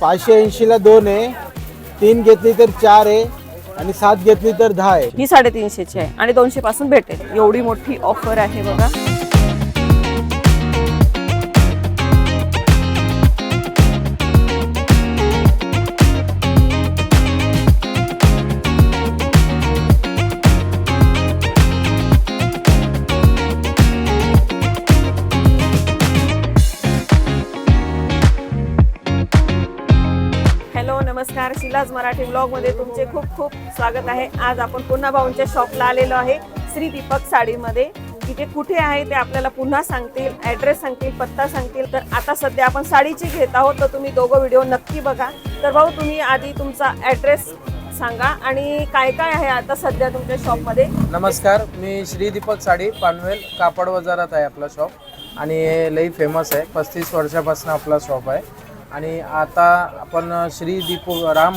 पाचशे ऐंशीला दोन आहे. तीन घेतली तर चार आहे आणि सात घेतली तर दहा आहे. ही साडेतीनशेची आहे आणि दोनशे पासून भेटेल. एवढी मोठी ऑफर आहे बघा. नमस्कार मराठी ब्लॉगमध्ये तुमचे खूप खूप स्वागत आहे. आज आपण पुन्हा भाऊंच्या शॉपला आलेलो आहे श्री दीपक साडीमध्ये. तिथे कुठे आहे ते आपल्याला पुन्हा सांगतील ॲड्रेस सांगतील पत्ता सांगतील. तर आता सध्या आपण साडीची घेत आहोत तर तुम्ही दोघं व्हिडिओ नक्की बघा. तर भाऊ तुम्ही आधी तुमचा ॲड्रेस सांगा आणि काय काय आहे आता सध्या तुमच्या शॉपमध्ये? नमस्कार मी श्री दीपक साडी पानवेल कापड बाजारात आहे आपला शॉप. आणि लई फेमस आहे पस्तीस वर्षापासून आपला शॉप आहे. आणि आता आपण श्री दीप राम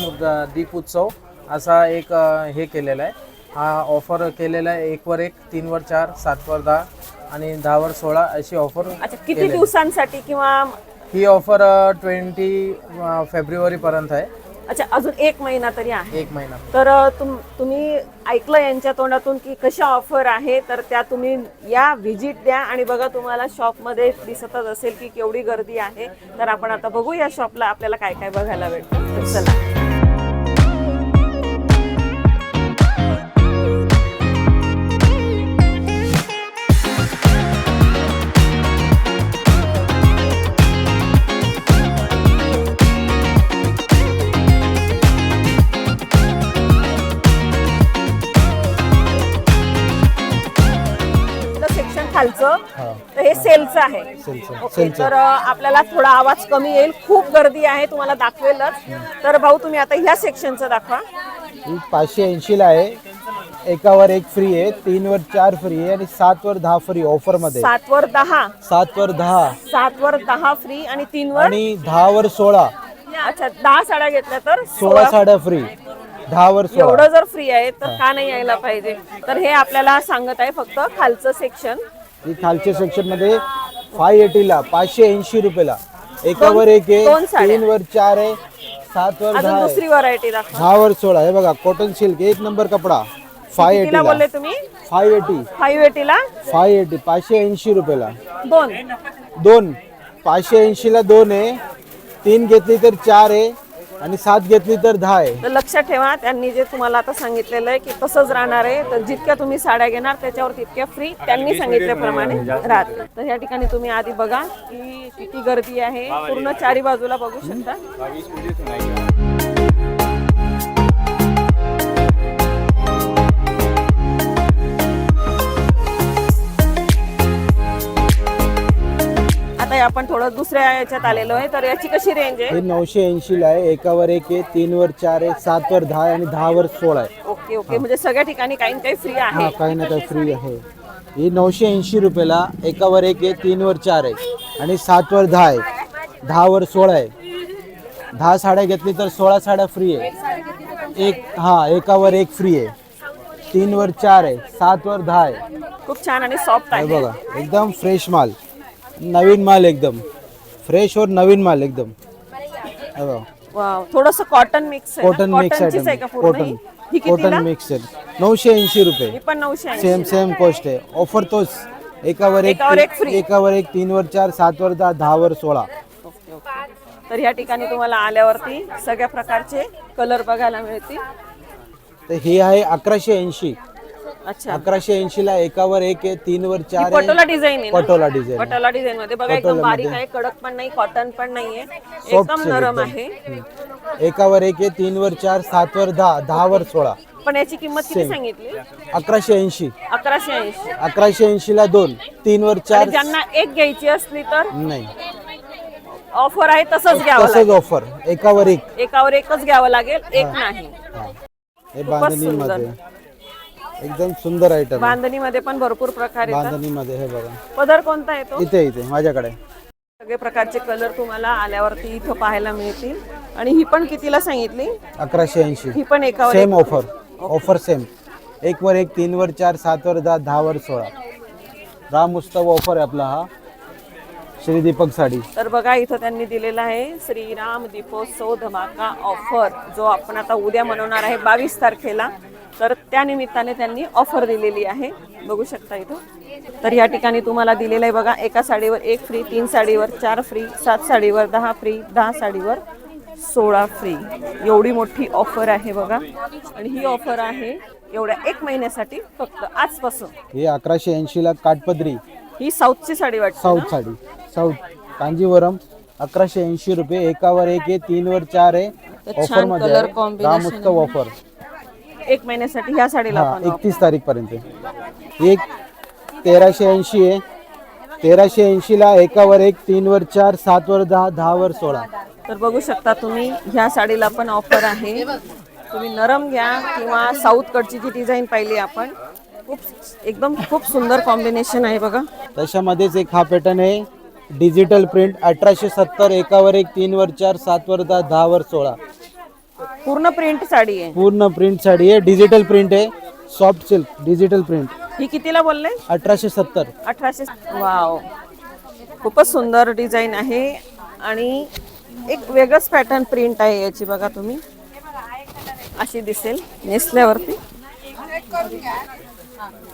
दीप उत्सव असा एक हे केलेला आहे. हा ऑफर केलेला आहे एकवर एक तीनवर चार सातवर दहा आणि दहावर सोळा अशी ऑफर अच्छा किती दिवसांसाठी किंवा ही ऑफर ट्वेंटी फेब्रुवारीपर्यंत आहे. अच्छा अजून एक महिना तरी आहे. एक महिना. तर तुम तुम्ही ऐकलं यांच्या तोंडातून की कशा ऑफर आहे तर त्या तुम्ही या व्हिजिट द्या आणि बघा तुम्हाला शॉपमध्ये दिसतच असेल की केवढी गर्दी आहे. तर आपण आता बघू या शॉपला आपल्याला काय काय बघायला भेटतं. चला. तर हे सेलचं आहे. ओके. तर आपल्याला थोडा आवाज कमी येईल. खूप गर्दी आहे तुम्हाला दाखवेलच. तर भाऊ तुम्ही आता ह्या सेक्शनचं दाखवा. पाचशे ऐंशीला आहे. एकावर एक फ्री आहे तीनवर चार फ्री आहे आणि सातवर दहा फ्री ऑफरमध्ये सात वर दहा. सातवर दहा. सात वर दहा फ्री आणि तीन वर आणि दहावर सोळा. अच्छा दहा साड्या घेतल्या तर सोळा. साड्या फ्री दहावर सोळा. एवढं जर फ्री आहे तर का नाही यायला पाहिजे? तर हे आपल्याला सांगत आहे फक्त खालचं सेक्शन ही खालच्या सेक्शनमध्ये फाय एटीला पाचशे ऐंशी रुपयाला. एकावर एक दोन आहे साड्या. तीनवर चार आहे सातवर अजून दहा आहे. दुसरी व्हरायटी दाखवा. दहावर सोळा हे बघा कॉटन सिल्क एक नंबर कपडा फाय कितीला एटीला बोलले तुम्ही? फाय एटी फाईव्ह एटीला फाय एटी पाचशे ऐंशी रुपयाला. दोन. दोन. पाचशे ऐंशीला दोन आहे. तीन घेतली तर चार आहे. आणि सात घेतली तर दहा आहे तर लक्षात ठेवा त्यांनी जे तुम्हाला आता सांगितलेलं आहे की तसंच राहणार आहे तर जितक्या तुम्ही साड्या घेणार त्याच्यावर तितक्या फ्री त्यांनी सांगितल्याप्रमाणे राहत तर या ठिकाणी तुम्ही आधी बघा की किती गर्दी आहे. पूर्ण चारी बाजूला बघू शकता. आपण थोडं दुसऱ्या याच्यात आलेलो आहे. तर याची कशी रेंज आहे? हे नऊशे ऐंशीला आहे. एकावर एक आहे तीनवर चार आहे सातवर दहा आहे आणि दहावर सोळा आहे. Okay okay. म्हणजे सगळ्या ठिकाणी काही ना काही फ्री आहे. हा काही ना काही फ्री आहे. ही नऊशे ऐंशी रुपयाला एकावर एक आहे तीनवर चार आहे आणि सातवर दहा आहे. दहावर सोळा आहे. दहा साड्या घेतली तर सोळा साड्या फ्री आहे. एक हा एकावर एक फ्री आहे. तीनवर चार आहे सातवर दहा आहे. खूप छान आणि सॉफ्ट हे आहे बघा एकदम फ्रेश माल. नवीन माल एकदम. फ्रेश और नवीन माल एकदम. हे. बघा वाव. थोडस कॉटन मिक्स आहे कॉटन मिक्स कॉटनचीच आहे का आयटम पूर्ण कॉटन ही? कितीला? कॉटन मिक्स आहे. नऊशे ऐंशी रुपये. ही पण नऊशे ऐंशी सेम सेम कॉस्ट आहे. ऑफर तोच. एकावर एक एकावर एक free. एकावर एक तीनवर चार सातवर दहा दहावर सोळा. Okay, okay. तर या ठिकाणी तुम्हाला आल्यावरती सगळ्या प्रकारचे कलर बघायला मिळतील. तर हे आहे अकराशे ऐंशी. अच्छा. अकराशे ऐंशी ला एकावर एक आहे तीनवर चार पटोला डिझाईन आहे ना? पटोला डिझाईन पटोला डिझाईन मध्ये बघा एकदम बारीक आहे कडक पण नाही कॉटन पण नाहीये. एकदम नरम आहे. एकावर एक आहे तीनवर चार सातवर दहा दहावर सोळा. पण याची किंमत किती सांगितली? अकराशे ऐंशी. अकराशे ऐंशी. अकराशे ऐंशी ला दोन तीनवर चार. आणि ज्यांना एक घ्यायची असली तर? नाही. ऑफर आहे तसंच घ्यावं तसंच ऑफर एकावर एक. एकावर एकच घ्यावं लागेल एक नाही. हा. हे बांधणी मध्ये एकदम सुंदर आयटम बांधणीमध्ये पण भरपूर प्रकार येतात. बांधणी मध्ये हे बघा. पदर कोणता येतो? इथे इथे माझ्याकडे. सगळे प्रकारचे कलर तुम्हाला आल्यावरती इथं पाहायला मिळतील. आणि ही पण कितीला सांगितली? अकराशे ऐंशी. ही पण एकावर सेम ऑफर ऑफर सेम एक वर एक तीन वर चार सात वर दहा दहा वर सोळा. राम उत्सव ऑफर आहे आपला हा. श्री दीपक साडी. तर बघा इथं त्यांनी दिलेला आहे श्रीराम दीपोत्सव धमाका ऑफर जो आपण आता उद्या मनवणार आहे बावीस तारखेला. तर त्या निमित्ताने त्यांनी ऑफर दिलेली आहे. बघू शकता इथं. तर या ठिकाणी तुम्हाला दिलेलं आहे बघा एका साडीवर एक फ्री तीन साडीवर चार फ्री सात साडीवर दहा फ्री दहा साडीवर सोळा फ्री एवढी मोठी ऑफर आहे बघा. आणि ही ऑफर आहे एवढ्या एक महिन्यासाठी फक्त आजपासून. ही अकराशे ऐंशीला काठपदरी. ही साऊथची साडी वाटते साऊथ साडी. साऊथ कांजीवरम अकराशे ऐंशी रुपये. एकावर एक आहे तीनवर चार आहे. तर ऑफर छानमध्ये रामोत्सव ऑफर एक महिन्यासाठी ह्या साडीला हा पण offer. एकतीस तारीख पर्यंत एक तेराशे ऐंशी आहे. तेराशे ऐंशीला एकावर एक तीनवर चार सातवर दहा दहावर सोळा. तर बघू शकता तुम्ही ह्या साडीला पण ऑफर आहे. तुम्ही नरम घ्या किंवा साऊथ कडची जी डिझाईन पाहिली आपण खूप एकदम खूप सुंदर कॉम्बिनेशन आहे बघा. त्याच्यामध्येच एक हा पॅटर्न आहे. डिजिटल प्रिंट अठराशे सत्तर एकावर एक तीनवर चार सातवर दहा दहावर सोळा. पूर्ण प्रिंट साडी आहे? पूर्ण प्रिंट साडी आहे. डिजिटल प्रिंट आहे. सॉफ्ट सिल्क डिजिटल प्रिंट ही कितीला बोलले? अठराशे सत्तर. अठराशे वाव. खूपच सुंदर डिझाईन आहे. आणि एक वेगळंच पॅटर्न प्रिंट आहे याची बघा तुम्ही. अशी दिसेल नेसल्यावरती.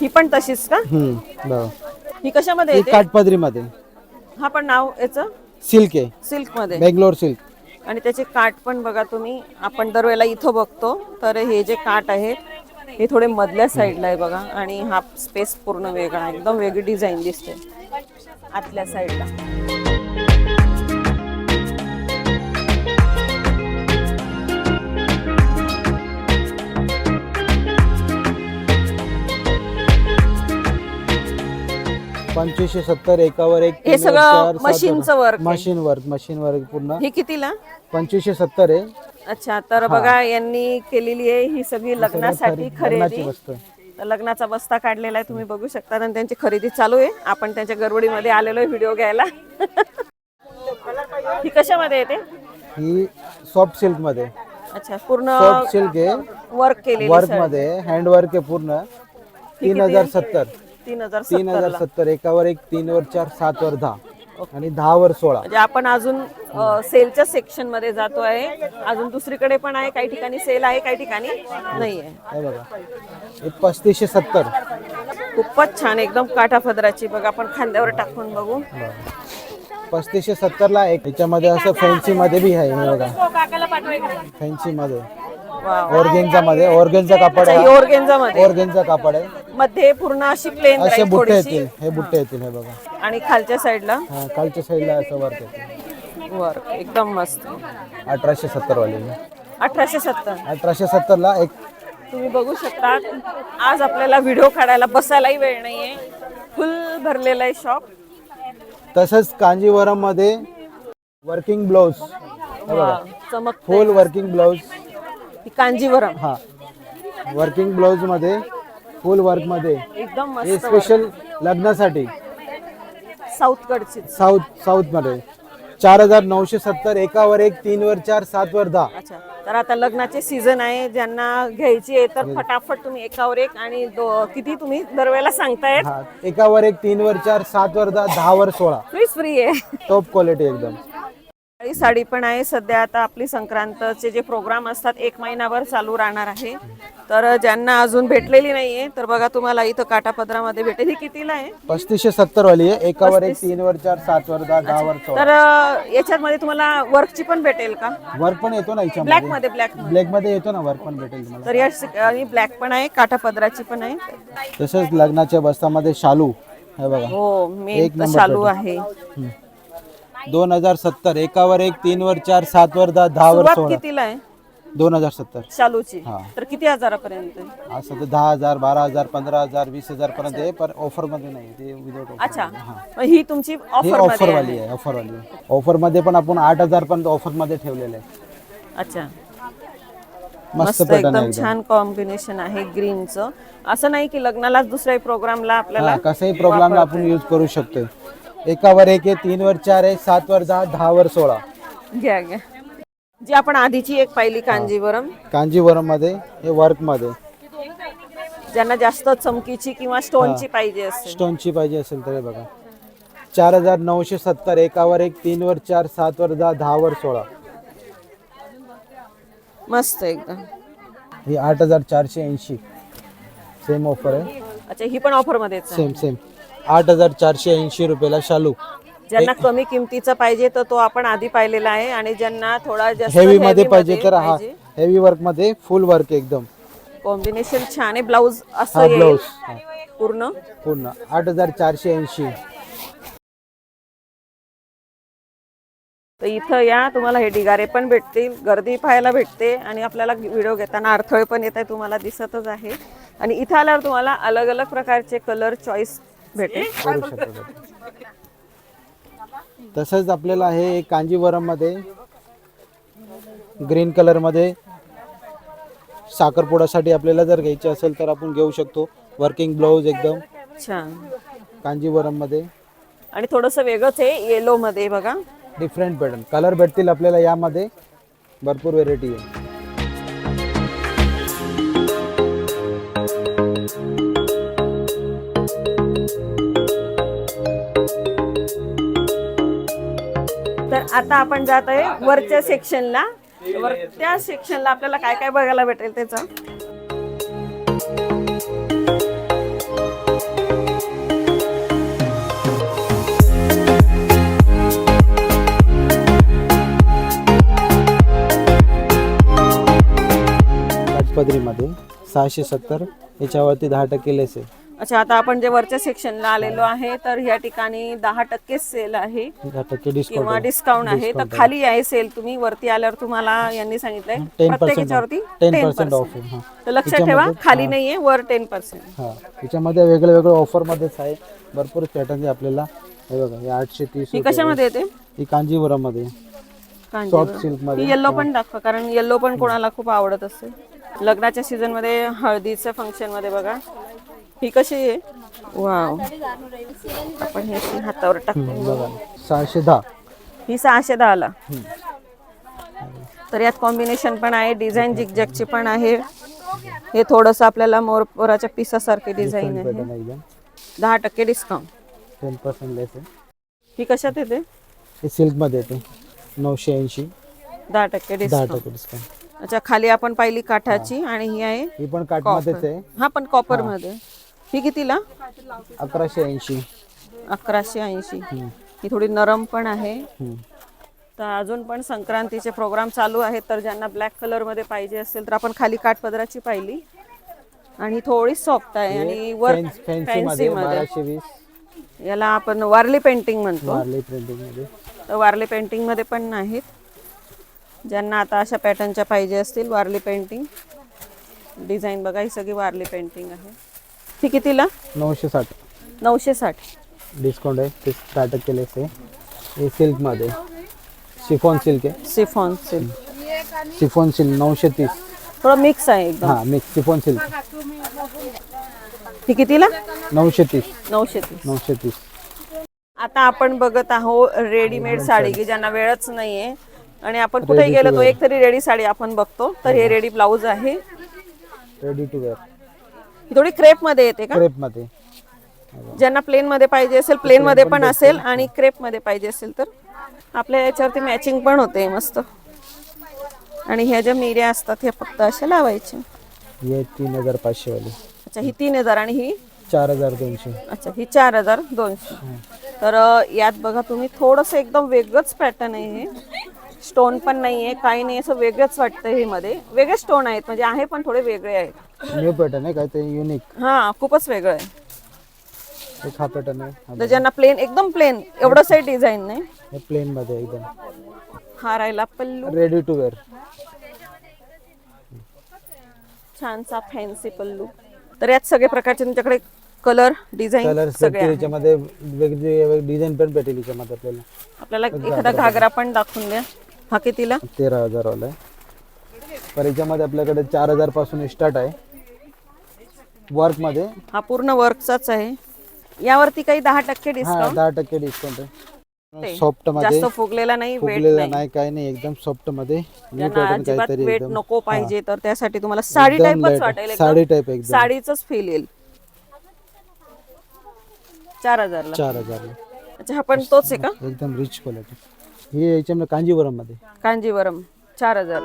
ही पण तशीच का? हम्म, बघा. ही कशामध्ये ही येते? काठपदरीमध्ये. हा पण नाव याचं? सिल्क आहे. सिल्कमध्ये बेंगलोर सिल्क आणि त्याचे काठ पण बघा तुम्ही आपण दरवेळेला इथं बघतो तर हे जे काठ आहेत हे थोडे मधल्या साईडला आहे बघा आणि हा स्पेस पूर्ण वेगळा एकदम वेगळी डिझाईन दिसते आतल्या साईडला. पंचवीसशे सत्तर एकावर एक हे सगळं मशीनचं work आहे. मशीन वर्क मशीन वर्क पूर्ण. हे कितीला? पंचवीसशे सत्तर आहे. अच्छा तर बघा यांनी केलेली आहे ही सगळी लग्नासाठी लग्नाची खरेदी. वस्तू आहे. तर लग्नाचा बस्ता काढलेला आहे तुम्ही बघू शकता. आणि त्यांची खरेदी चालू आहे. आपण त्यांच्या गडबडीमध्ये आलेलो आहे व्हिडिओ घ्यायला. ही कशामध्ये येते ही सॉफ्ट सिल्कमध्ये. अच्छा पूर्ण सॉफ्ट सिल्क आहे. वर्क केलेली वर्कमध्ये. हँड वर्क आहे पूर्ण. तीन हजार सत्तर. तीन हजार तीन हजार सत्तर एकावर एक तीनवर चार सातवर दहा. आणि दहावर सोळा. म्हणजे आपण अजून सेलच्या सेक्शनमध्ये जातो आहे. अजून दुसरीकडे पण आहे काही ठिकाणी सेल आहे काही ठिकाणी नाही आहे बघा. पस्तीसशे सत्तर. खूपच छान एकदम काठापदराची बघा आपण खांद्यावर टाकून बघू. पस्तीसशे सत्तरला एक. याच्यामध्ये असं फॅन्सी मध्ये बी आहे हे बघा. फॅन्सी मध्ये ऑर्गेन्झा मध्ये ऑर्गेन्झा कापड आहे. ऑर्गेन्झा मध्ये ऑर्गेन्झा कापड आहे. मध्ये पूर्ण अशी प्लेन असे राहील बुट्टे थोडीशी. येतील हे बुट्टे येतील हे बघा. आणि खालच्या साईडला? हा खालच्या साईडला असं वर्क येतील. वर एकदम मस्त. अठराशे सत्तर वाले अठराशे सत्तर. अठराशे सत्तरला एक तुम्ही बघू शकता आज आपल्याला व्हिडिओ काढायला बसायलाही वेळ नाहीये. फुल भरलेलं आहे शॉप तसंच कांजीवरममध्ये वर्किंग ब्लाउज चमक फुल वर्किंग ब्लाउज कांजीवरम. हा. वर्किंग ब्लाउजमध्ये फुल वर्कमध्ये. एकदम हे मस्त स्पेशल लग्नासाठी. साऊथ कडची साऊथ साऊथमध्ये चार हजार नऊशे सत्तर एकावर एक तीनवर चार सातवर दहा. अच्छा. तर आता लग्नाचे सीझन आहे ज्यांना घ्यायची आहे तर फटाफट तुम्ही एकावर एक आणि दो- किती तुम्ही दरवेळेला सांगतायत? हा एकावर एक तीनवर चार सातवर दहा दहावर सोळा. फ्रीज फ्री आहे. टॉप क्वालिटी एकदम. ही साडी पण आहे सध्या आता आपली संक्रांतचे जे प्रोग्राम असतात एक महिनाभर चालू राहणार आहे. तर ज्यांना अजून भेटलेली नाहीये तर बघा तुम्हाला इथं काटापदरामध्ये भेटेल. ही कितीला आहे? पस्तीसशे सत्तर वाली आहे. एकावर एक तीनवर चार सातवर दहा दहावर सोळा तर अं, याच्यामध्ये तुम्हाला वर्कची पण भेटेल का? वर्क पण येतो ना ब्लॅक याच्यामध्ये. मध्ये ब्लॅकमध्ये ब्लॅकमध्ये येतो ना वर्क पण भेटेल तुम्हाला. तर या ब्लॅक पण आहे काठापदराची पण आहे. तसंच लग्नाच्या बस्तामध्ये शालू. हे बघा. हो मेन एक चालू आहे. दोन हजार सत्तर. एकावर एक तीनवर चार सातवर दहा दहावर सुरुवात सोळा कितीला आहे? दोन हजार सत्तर. शालूची. हा. तर किती हजारापर्यंत? दहा हजार बारा हजार पंधरा हजार वीस हजार पर्यंत आहे पण ऑफरमध्ये नाही ते विदाउट अच्छा. मग ही तुमची हे ऑफर ऑफरमध्ये वाली आहे ऑफर वाली ऑफरमध्ये पण आपण आठ हजार पर्यंत ऑफरमध्ये ठेवलेलं आहे. अच्छा. मस्त मस्त पॅटर्न एकदम आहे छान कॉम्बिनेशन आहे ग्रीनचं असं नाही की लग्नालाच दुसऱ्याही प्रोग्रामला आपल्याला हा कसंही प्रोग्रामला आपण यूज करू शकतो एकावर एक आहे तीनवर चार आहे सातवर दहा दहावर सोळा. घ्या घ्या. जी आपण आधीची एक पाहिली कांजीवरम कांजीवरम. मध्ये हे वर्कमध्ये ज्यांना जास्त चमकीची किंवा स्टोनची पाहिजे असेल. स्टोनची पाहिजे असेल तर हे बघा. चार हजार नऊशे सत्तर एकावर एक तीन वर चार सात वर दहा दहा वर सोळा. मस्त एकदम. ही आठ हजार चारशे ऐंशी. सेम ऑफर आहे. अच्छा ही पण ऑफर मध्येच आहे. सेम सेम आठ हजार चारशे ऐंशी रुपयाला शालू. ज्यांना कमी किमतीचा पाहिजे तर तो आपण आधी पाहिलेला आहे आणि ज्यांना थोडा जास्त हेवी मध्ये पाहिजे तर हा हेवी वर्कमध्ये फुल वर्क एकदम. कॉम्बिनेशन छान आहे. ब्लाऊज असं हा येईल ब्लाऊज पूर्ण? पूर्ण. आठ हजार चारशे ऐंशी. तर इथं या तुम्हाला हे ढिगारे पण भेटतील गर्दी पाहायला भेटते आणि आपल्याला व्हिडिओ घेताना अडथळे पण येत आहे तुम्हाला दिसतच आहे. आणि इथं आल्यावर तुम्हाला अलग अलग प्रकारचे कलर चॉईस भेटेल. करू शकतो. तसंच आपल्याला हे कांजीवरममध्ये ग्रीन कलरमध्ये साखरपुड्यासाठी आपल्याला जर घ्यायचे असेल तर आपण घेऊ शकतो. वर्किंग ब्लाऊज एकदम छान. कांजीवरममध्ये आणि थोडंसं वेगळंच आहे येलो मध्ये बघा. डिफरंट पॅटर्न कलर भेटतील आपल्याला यामध्ये. भरपूर व्हेरायटी आहे. आता आपण जात आहे वरच्या सेक्शनला वर त्या सेक्शनला आपल्याला काय काय बघायला भेटेल त्याचं? राजपदरीमध्ये सहाशे सत्तर याच्यावरती दहा टक्के लेस आहे. अच्छा आता आपण जे वरच्या सेक्शनला आलेलो आहे तर या ठिकाणी दहा टक्के सेल आहे. दहा टक्के डिस्काउंट किंवा डिस्काउंट आहे. तर खाली आहे सेल तुम्ही. वरती आल्यावर तुम्हाला यांनी सांगितलंय. प्रत्येक याच्यावरती टेन 10% पर्सेंट ऑफ आहे. हां. तर लक्षात ठेवा खाली नाहीये वर टेन पर्सेंट हा. त्याच्यामध्ये वेगळं वेगळं ऑफर मध्येच आहे भरपूर पॅटर्न आपल्याला. हे बघा हे आठशे तीस ही. कशामध्ये येते? ही कांजीवरम. मध्ये सॉफ्ट सिल्कमध्ये येल्लो पण दाखवा कारण येल्लो पण कोणाला खूप आवडत असते लग्नाच्या सीझनमध्ये हळदीच्या फंक्शनमध्ये बघा. ही कशी आहे? वाव. आपण हे अशी हातावर टाकतो सहाशे दहा. ही सहाशे दहाला. तर यात कॉम्बिनेशन पण आहे डिझाईन जिगजॅगची पण आहे. हे थोडंसं आपल्याला मोरपोराच्या पिसासारखे डिझाईन आहे. दहा टक्के डिस्काउंट टेन पर्सेंट लेस ही कशात येते? हे सिल्कमध्ये येते. नऊशे ऐंशी. दहा टक्के दहा डिस्काउंट डिस्काउंट अच्छा खाली आपण पाहिली काठाची आणि ही आहे ही पण काठमध्येच आहे. हा पण कॉपरमध्ये. ही कितीला? अकराशे ऐंशी. अकराशे ऐंशी. ही थोडी नरम पण आहे. तर अजून पण संक्रांतीचे प्रोग्राम चालू आहेत. तर ज्यांना ब्लॅक कलरमध्ये पाहिजे असेल तर आपण खाली काठपदराची पाहिली. आणि थोडी सॉफ्ट आहे आणि वर फॅन्स- मध्ये याला आपण वारली पेंटिंग म्हणतो. वारली प्रिंटिंगमध्ये तर वारली पेंटिंगमध्ये पण आहेत ज्यांना आता अशा पॅटर्नच्या पाहिजे असतील वारली पेंटिंग. डिझाईन बघा ही सगळी वारली पेंटिंग आहे. ही कितीला? नऊशे साठ. नऊशे साठ. डिस्काउंट आहे. ते टक्के लेस आहे हे सिल्कमध्ये शिफॉन सिल्क आहे. Chiffon silk. शिफॉन सिल्क नऊशे तीस. थोडं मिक्स आहे एकदम. हा मिक्स. Chiffon silk. ही कितीला? नऊशे तीस. नऊशे तीस. नऊशे तीस. आता आपण बघत आहोत रेडीमेड साडी की ज्यांना वेळच नाहीये. आणि आपण कुठेही गेलो तो एक तरी रेडी साडी आपण बघतो. तर हे रेडी ब्लाऊज आहे. ही रेडी टू वेअर थोडी क्रेपमध्ये येते का? क्रेपमध्ये. ज्यांना प्लेन मध्ये पाहिजे असेल प्लेन मध्ये पण असेल आणि क्रेपमध्ये पाहिजे असेल तर. आपल्या याच्यावरती मॅचिंग पण होते मस्त. आणि ह्या ज्या मिऱ्या असतात ह्या फक्त अशा लावायच्या. हे तीन हजार पाचशे वाली अच्छा ही तीन हजार आणि ही? चार हजार दोनशे. अच्छा ही चार हजार दोनशे. तर अ, यात बघा तुम्ही थोडंसं एकदम वेगळंच पॅटर्न आहे हे. स्टोन पण नाही आहे काही नाही असं वेगळंच वाटतं हे मध्ये वेगळे स्टोन आहेत म्हणजे आहे पण थोडे वेगळे आहेत. न्यू पॅटर्न आहे काय ते युनिक हा खूपच वेगळं आहे. एक हा पॅटर्न आहे तर ज्यांना प्लेन एकदम प्लेन एवढंच आहे डिझाईन नाही. हे प्लेन मध्ये आहे एकदम. हा राहिला पल्लू. रेडी टू वेअर छानसा फॅन्सी पल्लू. तर यात सगळे प्रकारचे तुमच्याकडे कलर डिझाईन कलर सगळे आहेत. याच्यामध्ये वेगळी डिझाईन पण भेटेल याच्यामध्ये आपल्याला. आपल्याला एखादा घागरा पण दाखवून द्या. हा कितीला? तेरा हजार वाला आहे. पर याच्यामध्ये आपल्याकडे चार हजारपासून स्टार्ट आहे. वर्कमध्ये हा पूर्ण वर्कचाच आहे. यावरती काही दहा टक्के हा डिस्काउंट दहा टक्के डिस्काउंट आहे. सॉफ्टमध्ये जास्त फुगलेला नाही वेट फुगलेला नाही. काही नाही एकदम सॉफ्टमध्ये न्यू ज्यांना पॅटर्न अजिबात काहीतरी वेट एकदम नको पाहिजे तर त्यासाठी तुम्हाला साडी एकदम टाईपच light. वाटेल साडी टाईप एकदम. साडीच फील येईल. चार हजारला. चार हजार अच्छा हा पण तोच आहे का? एकदम रिच क्वालिटी हे याच्यामध्ये कांजीवरममध्ये कांजीवरम चार हजार.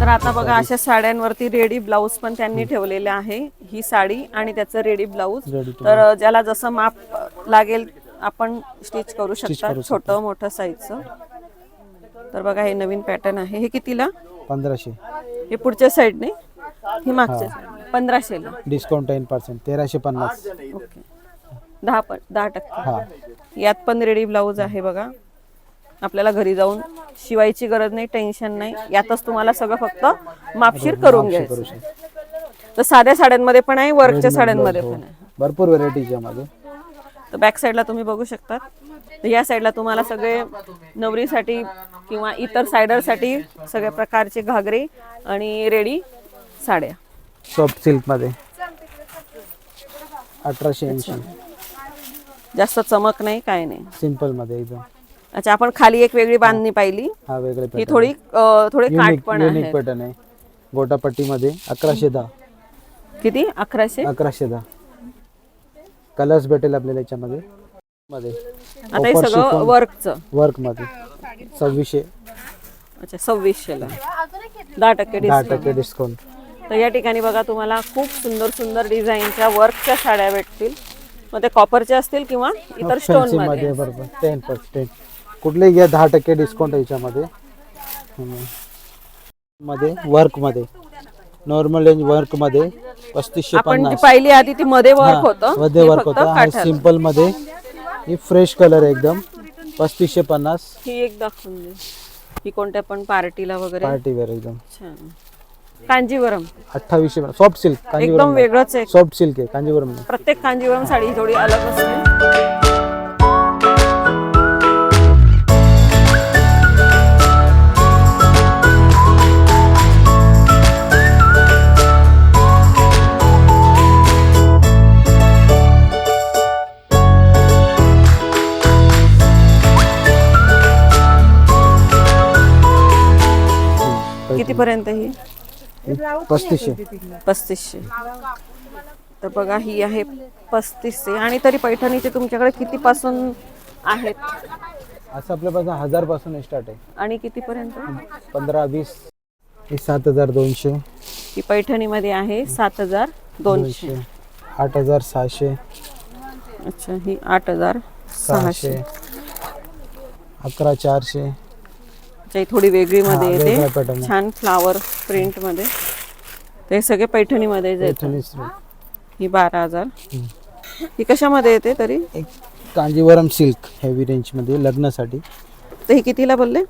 तर आता बघा अशा साड्यांवरती रेडी ब्लाऊज पण त्यांनी ठेवलेले आहे. ही साडी आणि त्याचं रेडी ब्लाऊज. Ready to तर ज्याला जसं माप लागेल आपण स्टिच करू शकता. करू छोटं मोठं साईजचं तर बघा हे नवीन पॅटर्न आहे. हे कितीला? पंधराशे. हे पुढच्या साईडने ही मागच्या side. पंधराशेला डिस्काउंट टेन पर्सेंट तेराशे पन्नास. ओके. दहा पण दहा टक्के. हा. यात पण रेडी ब्लाऊज आहे बघा. आपल्याला घरी जाऊन शिवायची गरज नाही टेन्शन नाही. यातच तुम्हाला सगळं फक्त मापशीर करून करू घ्यायचं. शकतो. तर साध्या साड्यांमध्ये पण आहे वर्कच्या साड्यांमध्ये पण आहे. भरपूर व्हरायटीच्या मध्ये तर बॅक साईडला तुम्ही बघू शकता तर या साईडला तुम्हाला सगळे नवरीसाठी किंवा इतर सायडरसाठी सगळ्या प्रकारचे घागरे आणि रेडी साड्या. सॉफ्ट सिल्कमध्ये. अठराशे ऐंशी. जास्त चमक नाही काय नाही. सिंपलमध्ये एकदम. अच्छा आपण खाली एक वेगळी बांधणी पाहिली. हा वेगळे ही थोडी अं, थोडे काट युनिक पण युनिक आहे. पॅटर्न आहे. गोटापट्टी मध्ये अकराशे दहा. किती? अकराशे? अकराशे दहा. कलर्स भेटेल आपल्याला याच्यामध्ये. मध्ये. आता हे सगळं वर्कचं वर्कमध्ये सव्वीसशे. अच्छा सव्वीसशेला. दहा टक्के दहा डिस्काउंट टक्के डिस्काउंट तर या ठिकाणी बघा तुम्हाला खूप सुंदर सुंदर डिझाईनच्या वर्कच्या साड्या भेटतील. मग ते कॉपरच्या असतील किंवा इतर स्टोनमध्ये बरोबर. टेन पर्सेंट कुठलेही घ्या दहा टक्के डिस्काउंट याच्यामध्ये. मध्ये वर्कमध्ये. नॉर्मल रेंज वर्कमध्ये पस्तीसशे आपण जी पन्नास. पाहिली आधी ती मध्ये वर्क होतं. मध्ये वर्क फक्त होता. आणि काठाला. सिंपलमध्ये ही फ्रेश कलर आहे एकदम. पस्तीसशे पन्नास. ही एक दाखवून दे. ही कोणत्या पण पार्टीला वगैरे. पार्टी वेअर एकदम. छान. कांजीवरम. अठ्ठावीसशे सॉफ्ट सिल्क एकदम कांजीवरम वेगळंच आहे. सॉफ्ट सिल्क आहे कांजीवरम. प्रत्येक कांजीवरम साडी थोडी अलग असते. पस्तीसशे. पस्तीसशे. तर बघा ही आहे पस्तीसशे. आणि तरी पैठणीचे तुमच्याकडे किती पासून आहेत? असं आपल्यापासून हजारपासून स्टार्ट आहे. आणि किती पर्यंत पंधरा वीस. हे सात हजार दोनशे. ही पैठणीमध्ये आहे सात हजार दोनशे. आठ हजार सहाशे. अच्छा ही आठ हजार सहाशे. अकरा चारशे. ही थोडी वेगळी मध्ये येते. छान फ्लावर प्रिंटमध्ये. ते सगळे पैठणीमध्ये ही बारा हजार. ही कशामध्ये येते तरी? एक कांजीवरम सिल्क हेवी रेंजमध्ये लग्नासाठी. तर ही कितीला बोलले?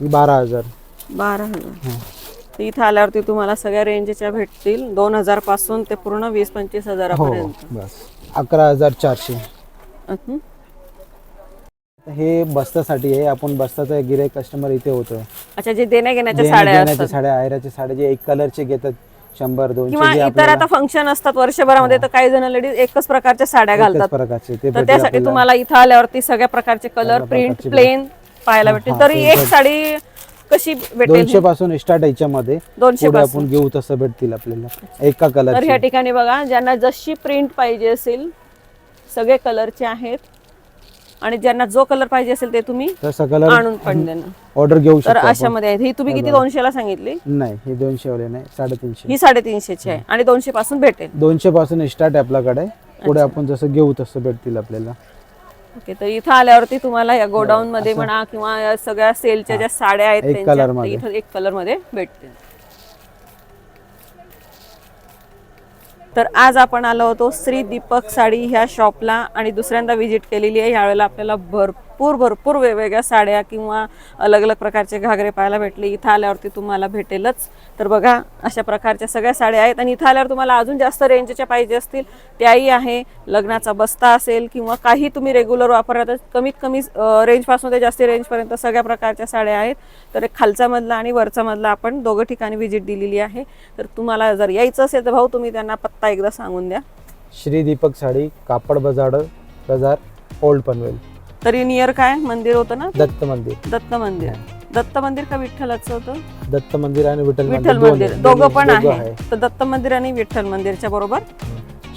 बारा हजार. बारा हजार. इथं आल्यावरती तुम्हाला सगळ्या रेंजच्या भेटतील. दोन हजारपासून ते पूर्ण वीस पंचवीस हो हजारापर्यंत. बस. अकरा हजार चारशे. हे बस्तासाठी आहे. आपण बस्ताचा गिराईक कस्टमर इथे होतोय अच्छा जे देण्या घेण्याच्या साड्या असतात. साड्या आयराच्या साड्या जे एक कलरचे घेतात शंभर दोनशे जे इतर आपल्याला आता फंक्शन असतात वर्षभरामध्ये तर काही जण लेडीज एकच प्रकारच्या साड्या एकच घालतात. प्रकारचे. ते तर भेटेल त्यासाठी आपल्याला. तुम्हाला इथं आल्यावरती सगळ्या प्रकारचे कलर प्रिंट प्रकारचे प्लेन पाहायला भेटतील. हा, तरी ते एक भेट- साडी कशी भेटेल? दोनशे पासून स्टार्ट याच्यामध्ये. दोनशे पुढे पासून. आपण घेऊ तसं भेटतील आपल्याला. एका तर ह्या कलर ठिकाणी बघा ज्यांना जशी प्रिंट पाहिजे असेल सगळे कलरचे आहेत. आणि ज्यांना जो कलर पाहिजे असेल ते तुम्ही तसं कलर आणून पण देणार ऑर्डर घेऊ तर शकतो आपण. अशामध्ये आहेत. ही तुम्ही किती दोनशेला सांगितली? नाही हे दोनशे वाले नाही साडेतीनशे. ही साडेतीनशेची आहे आणि दोनशे पासून भेटेल. दोनशे पासून स्टार्ट आहे आपल्याकडे. पुढे आपण जसं घेऊ तसं भेटतील आपल्याला. ओके तर इथं आल्यावरती तुम्हाला या गोडाऊन मध्ये म्हणा किंवा या सगळ्या सेलच्या ज्या साड्या आहेत एक त्यांच्या, color तर मध्ये. इथं एक कलरमध्ये भेटतील. तर आज आपण आलो होतो श्री दीपक साडी ह्या शॉपला आणि दुसऱ्यांदा व्हिजिट केलेली आहे. यावेळेला आपल्याला भरपूर भरपूर वेगवेगळ्या साड्या किंवा अलग अलग प्रकारचे घागरे पाहायला भेटले. इथं आल्यावरती तुम्हाला भेटेलच. तर बघा अशा प्रकारच्या सगळ्या साड्या आहेत. आणि इथं आल्यावर तुम्हाला अजून जास्त रेंजच्या पाहिजे असतील त्याही आहे. लग्नाचा बस्ता असेल किंवा काही तुम्ही रेग्युलर वापरता तर कमीत कमी रेंजपासून ते जास्ती रेंजपर्यंत सगळ्या प्रकारच्या साड्या आहेत. तर एक खालचा मधला आणि वरचा मधला आपण दोघं ठिकाणी व्हिजिट दिलेली आहे. तर तुम्हाला जर यायचं असेल तर भाऊ तुम्ही त्यांना पत्ता एकदा सांगून द्या. श्री दीपक साडी कापड बाजार बाजार ओल्ड पनवेल. तरी नियर काय? मंदिर होतं ना? दत्त मंदिर. दत्त मंदिर. दत्त मंदिर का विठ्ठलाचं होतं? दत्त मंदिर आणि विठ्ठल विठ्ठल मंदिर. दोघं पण आहे. तर दत्त मंदिर आणि विठ्ठल मंदिरच्या बरोबर?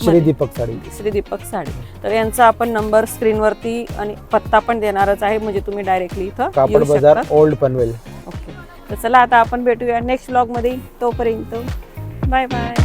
श्री दीपक साडी. श्री दीपक साडी. तर यांचा आपण नंबर स्क्रीनवरती आणि पत्ता पण देणारच आहे म्हणजे तुम्ही डायरेक्टली इथं कापड येऊ बाजार शकता. ओल्ड पनवेल. ओके तर चला आता आपण भेटूया नेक्स्ट ब्लॉगमध्ये. तोपर्यंत बाय बाय